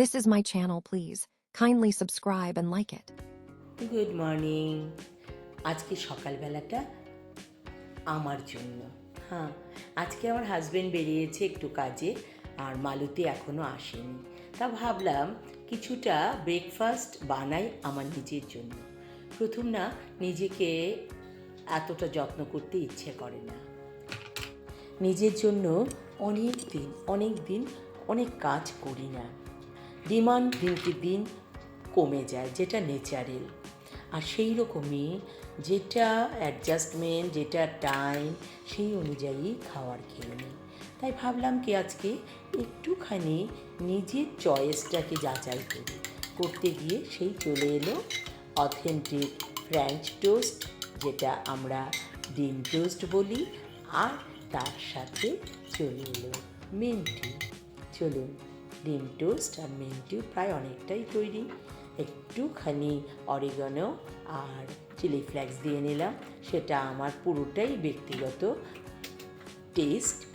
This is my channel, please. Kindly subscribe and like it. Good morning আজকে সকালবেলাটা আমার জন্য। হ্যাঁ আজকে আমার হাজব্যান্ড বেরিয়েছে একটু কাজে আর মালুতি এখনও আসেনি। তা ভাবলাম কিছুটা ব্রেকফাস্ট বানাই আমার নিজের জন্য। প্রথম না নিজেকে এতটা যত্ন করতে ইচ্ছে করে না। নিজের জন্য অনেক দিন অনেক দিন অনেক কাজ করি না। ডিমান্ড দিনকে দিন কমে যায়, যেটা নেচারেল আর সেই রকমই যেটা অ্যাডজাস্টমেন্ট, যেটা টাইম, সেই অনুযায়ী খাওয়ার খেয়ে নিই। তাই ভাবলাম কি আজকে একটুখানি নিজের চয়েসটাকে যাচাই করি। করতে গিয়ে সেই চলে এলো অথেন্টিক ফ্রেঞ্চ টোস্ট, যেটা আমরা ডিম টোস্ট বলি, আর তার সাথে চলে এলো মিন্টি। চলুন, ডিম টোস্ট আর মিন্টি প্রায় অনেকটাই তৈরি। একটুখানি অরিগানো আর চিলি ফ্লেক্স দিয়ে নিলাম। সেটা আমার পুরোটাই ব্যক্তিগত টেস্ট।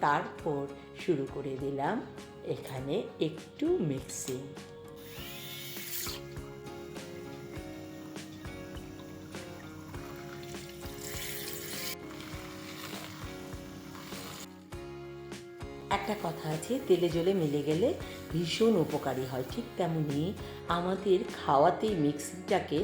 তারপর শুরু করে দিলাম এখানে একটু মিক্সিং। একটা কথা আছে, তেলে জলে মিলে গেলে ভীষণ উপকারী হয়, ঠিক তেমনি আমাদের খাওয়াতেই মিক্সিটাকে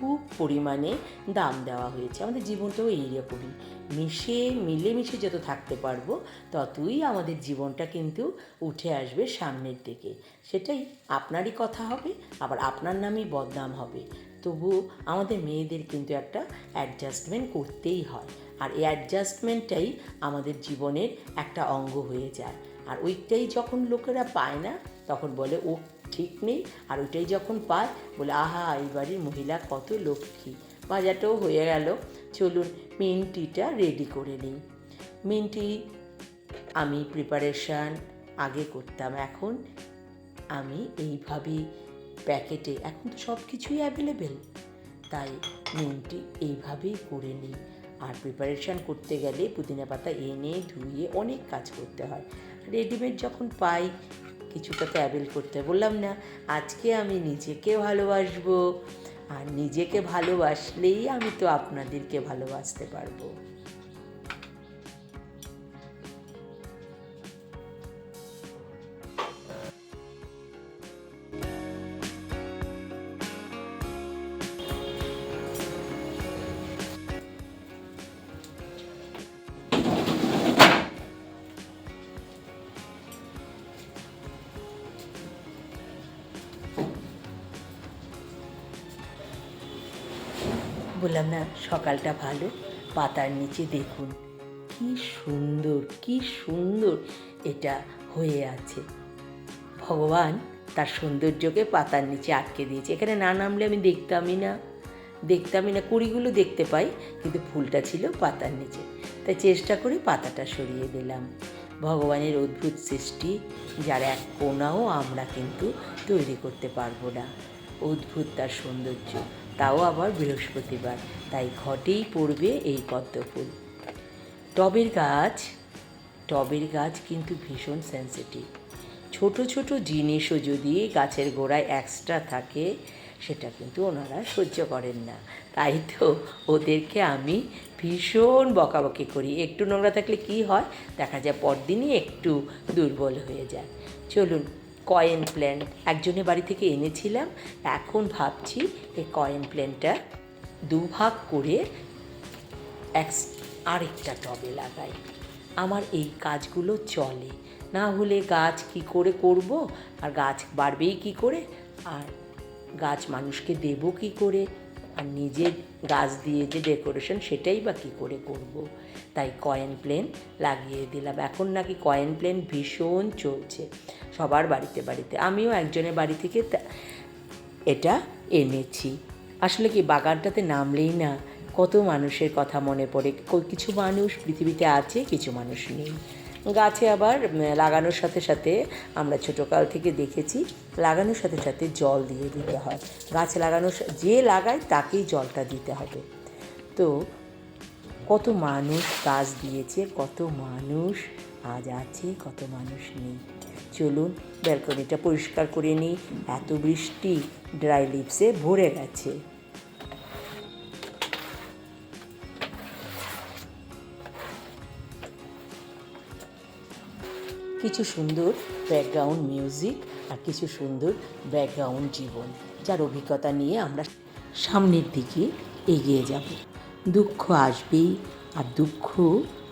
খুব পরিমাণে দাম দেওয়া হয়েছে। আমাদের জীবনটাও এইরকমই মিশে, মিলেমিশে যত থাকতে পারব, ততই আমাদের জীবনটা কিন্তু উঠে আসবে সামনের দিকে। সেটাই আপনারই কথা হবে, আবার আপনার নামই বদনাম হবে। তবু আমাদের মেয়েদের কিন্তু একটা অ্যাডজাস্টমেন্ট করতেই হয়। আর এই অ্যাডজাস্টমেন্টটাই আমাদের জীবনের একটা অঙ্গ হয়ে যায়। আর ওইটাই যখন লোকেরা পায় না, তখন বলে ও ঠিক নেই, আর ওইটাই যখন পায়, বলে, আহা, এই বাড়ির মহিলা কত লক্ষ্মী। বাজারটাও হয়ে গেল। চলুন মিন্টিটা রেডি করে নিই। মিন্টি, আমি প্রিপারেশান আগে করতাম, এখন আমি এইভাবেই প্যাকেটে, এখন তো সব কিছুই অ্যাভেলেবেল তাই মিন্টি এইভাবেই করে নিই। আর প্রিপারেশান করতে গেলে পুদিনা পাতা এনে ধুয়ে অনেক কাজ করতে হয়। রেডিমেড যখন পাই কিছুটা তো অ্যাভেল করতে। বললাম না, আজকে আমি নিজেকে ভালোবাসবো আর নিজেকে ভালোবাসলেই আমি তো আপনাদেরকে ভালোবাসতে পারব বললাম, না, সকালটা ভালো। পাতার নিচে দেখুন। কি সুন্দর কি সুন্দর এটা হয়ে আছে। ভগবান তার সৌন্দর্যকে পাতার নিচে আটকে দিয়েছে। এখানে না নামলে আমি দেখতামই না। দেখতামই না। কুড়িগুলো দেখতে পাই, কিন্তু ফুলটা ছিল পাতার নিচে। তাই চেষ্টা করে পাতাটা সরিয়ে দিলাম। ভগবানের অদ্ভুত সৃষ্টি, যার এক কোনাও আমরা কিন্তু তৈরি করতে পারব না। অদ্ভুত তার সৌন্দর্য। তাও আবার বৃহস্পতিবার। তাই ঘটেই পড়বে এই পদ্ম ফুল টবের গাছ টবের গাছ কিন্তু ভীষণ সেন্সিটিভ ছোট ছোট জিনিসও যদি গাছের গোড়ায় এক্সট্রা থাকে, সেটা কিন্তু ওনারা সহ্য করেন না। তাই তো ওদেরকে আমি ভীষণ বকাবকি করি। একটু নোংরা থাকলে কি হয়? দেখা যায় পরদিনই একটু দুর্বল হয়ে যায়। চলুন কয়েন প্ল্যান্ট একজনের বাড়ি থেকে এনেছিলাম, এখন ভাবছি এই কয়েন প্ল্যান্টটা দুভাগ করে এক আরেকটা টবে লাগাই। আমার এই কাজগুলো চলে। না হলে গাছ কি করে করব? আর গাছ বাড়বেই কি করে? আর গাছ মানুষকে দেব কি করে? আর নিজের গাছ দিয়ে যে ডেকোরেশন সেটাই বা কী করে করব। তাই কয়েন প্লেন লাগিয়ে দিলাম। এখন নাকি কয়েন প্লেন ভীষণ চলছে সবার বাড়িতে বাড়িতে। আমিও একজনের বাড়ি থেকে এটা এনেছি। আসলে কি বাগানটাতে নামলেই না? কত মানুষের কথা মনে পড়ে। কিছু মানুষ পৃথিবীতে আছে, কিছু মানুষ নেই। গাছে আবার লাগানোর সাথে সাথে আমরা ছোটোকাল থেকে দেখেছি লাগানোর সাথে সাথে জল দিয়ে দিতে হয়। গাছ লাগানোর যে লাগায় তাকেই জলটা দিতে হবে। তো কত মানুষ গাছ দিয়েছে, কত মানুষ আজ আছে, কত মানুষ নেই। চলুন ব্যালকনিটা পরিষ্কার করে নিই। এত বৃষ্টি, ড্রাই লিপসে ভরে গেছে। কিছু সুন্দর ব্যাকগ্রাউন্ড মিউজিক আর কিছু সুন্দর ব্যাকগ্রাউন্ড জীবন, যার অভিজ্ঞতা নিয়ে আমরা সামনের দিকে এগিয়ে যাব। দুঃখ আসবেই আর দুঃখ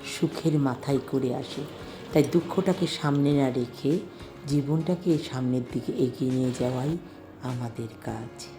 সুখের মাথায় করে আসে। তাই দুঃখটাকে সামনে না রেখে জীবনটাকে সামনের দিকে এগিয়ে নিয়ে যাওয়াই আমাদের কাজ।